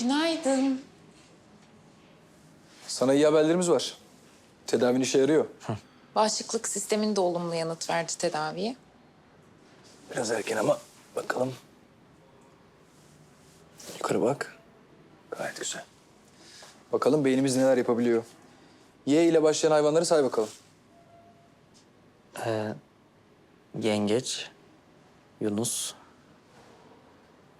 Günaydın. Sana iyi haberlerimiz var. Tedavin işe yarıyor. Bağışıklık sistemin de olumlu yanıt verdi tedaviye. Biraz erken ama bakalım. Yukarı bak. Gayet güzel. Bakalım beynimiz neler yapabiliyor. Y ile başlayan hayvanları say bakalım. Yengeç, Yunus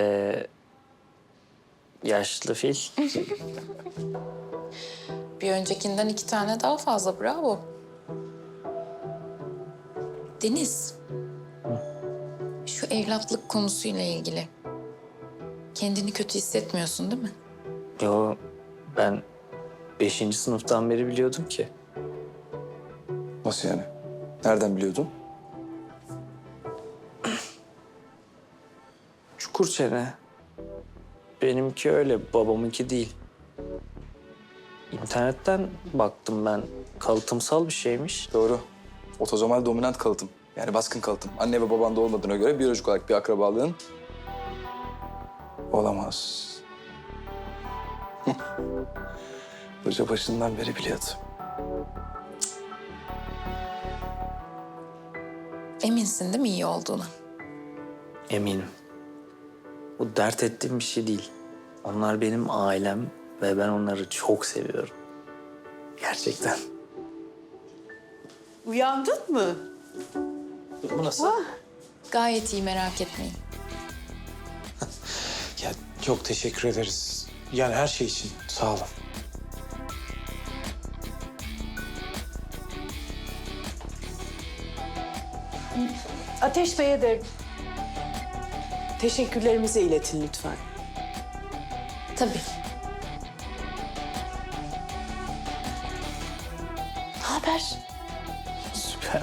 ve yaşlı fil. Bir öncekinden iki tane daha fazla bravo. Deniz. Şu evlatlık konusuyla ilgili. Kendini kötü hissetmiyorsun değil mi? Yo ben beşinci sınıftan beri biliyordum ki. Nasıl yani? Nereden biliyordun? Çukur çene. Benimki öyle, babamınki değil. İnternetten baktım ben. Kalıtımsal bir şeymiş. Doğru. Otozomal dominant kalıtım. Yani baskın kalıtım. Anne ve babanda olmadığına göre biyolojik olarak bir akrabalığın olamaz. Hoca başından beri biliyordu. Eminsin değil mi iyi olduğuna? Eminim. Bu dert ettiğim bir şey değil. Onlar benim ailem ve ben onları çok seviyorum. Gerçekten. Uyandın mı? Bu nasıl? Gayet iyi merak etmeyin. Ya çok teşekkür ederiz. Yani her şey için sağ olun. Ateş Bey'e de teşekkürlerimizi iletin lütfen. Tabii. Ne haber? Süper.